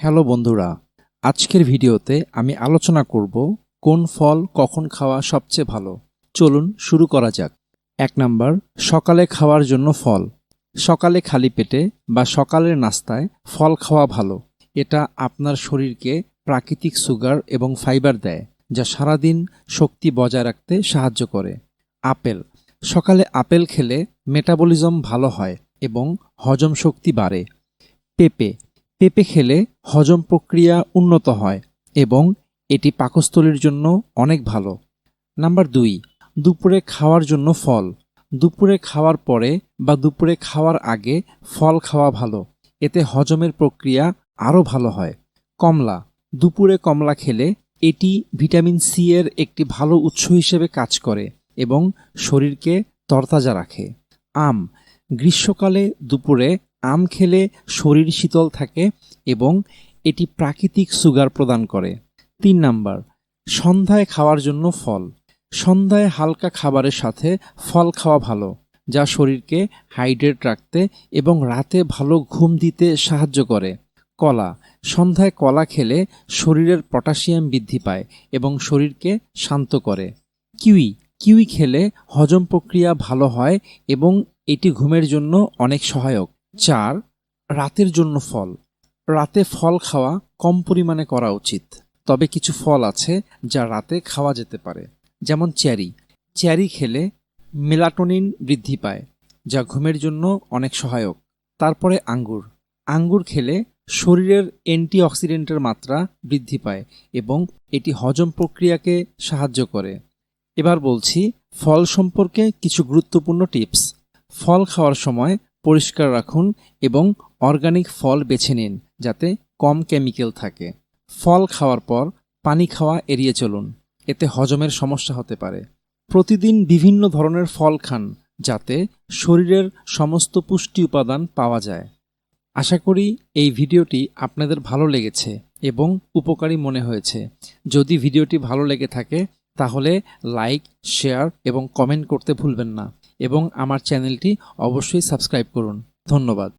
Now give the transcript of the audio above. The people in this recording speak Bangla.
হ্যালো বন্ধুরা, আজকের ভিডিওতে আমি আলোচনা করব কোন ফল কখন খাওয়া সবচেয়ে ভালো। চলুন শুরু করা যাক। এক নাম্বার, সকালে খাওয়ার জন্য ফল। সকালে খালি পেটে বা সকালের নাস্তায় ফল খাওয়া ভালো। এটা আপনার শরীরকে প্রাকৃতিক সুগার এবং ফাইবার দেয়, যা সারাদিন শক্তি বজায় রাখতে সাহায্য করে। আপেল। সকালে আপেল খেলে মেটাবলিজম ভালো হয় এবং হজম শক্তি বাড়ে। পেঁপে। পেঁপে খেলে হজম প্রক্রিয়া উন্নত হয় এবং এটি পাকস্থলীর জন্য অনেক ভালো। নাম্বার দুই, দুপুরে খাওয়ার জন্য ফল। দুপুরে খাওয়ার পরে বা দুপুরে খাওয়ার আগে ফল খাওয়া ভালো। এতে হজমের প্রক্রিয়া আরও ভালো হয়। কমলা, দুপুরে কমলা খেলে এটি ভিটামিন সি এর একটি ভালো উৎস হিসেবে কাজ করে এবং শরীরকে তরতাজা রাখে। আম, গ্রীষ্মকালে দুপুরে আম খেলে শরীর শীতল থাকে এবং এটি প্রাকৃতিক সুগার প্রদান করে। তিন নাম্বার, সন্ধ্যায় খাওয়ার জন্য ফল। সন্ধ্যায় হালকা খাবারের সাথে ফল খাওয়া ভালো, যা শরীরকে হাইড্রেট রাখতে এবং রাতে ভালো ঘুম দিতে সাহায্য করে। কলা, সন্ধ্যায় কলা খেলে শরীরের পটাশিয়াম বৃদ্ধি পায় এবং শরীরকে শান্ত করে। কিউই কিউই খেলে হজম প্রক্রিয়া ভালো হয় এবং এটি ঘুমের জন্য অনেক সহায়ক। চার, রাতের জন্য ফল। রাতে ফল খাওয়া কম পরিমাণে করা উচিত। তবে কিছু ফল আছে যা রাতে খাওয়া যেতে পারে। যেমন চেরি। চেরি খেলে মেলাটোনিন বৃদ্ধি পায়, যা ঘুমের জন্য অনেক সহায়ক। তারপরে আঙ্গুর। আঙ্গুর খেলে শরীরের অ্যান্টিঅক্সিডেন্টের মাত্রা বৃদ্ধি পায় এবং এটি হজম প্রক্রিয়াকে সাহায্য করে। এবার বলছি, ফল সম্পর্কে কিছু গুরুত্বপূর্ণ টিপস। ফল খাওয়ার সময় পরিষ্কার রাখুন এবং অর্গানিক ফল বেছে নিন যাতে কম কেমিক্যাল থাকে। ফল খাওয়ার পর পানি খাওয়া এড়িয়ে চলুন, এতে হজমের সমস্যা হতে পারে। প্রতিদিন বিভিন্ন ধরনের ফল খান যাতে শরীরের সমস্ত পুষ্টি উপাদান পাওয়া যায়। আশা করি এই ভিডিওটি আপনাদের ভালো লেগেছে এবং উপকারী মনে হয়েছে। যদি ভিডিওটি ভালো লেগে থাকে তাহলে লাইক, শেয়ার এবং কমেন্ট করতে ভুলবেন না। এবং আমার চ্যানেলটি অবশ্যই সাবস্ক্রাইব করুন। ধন্যবাদ।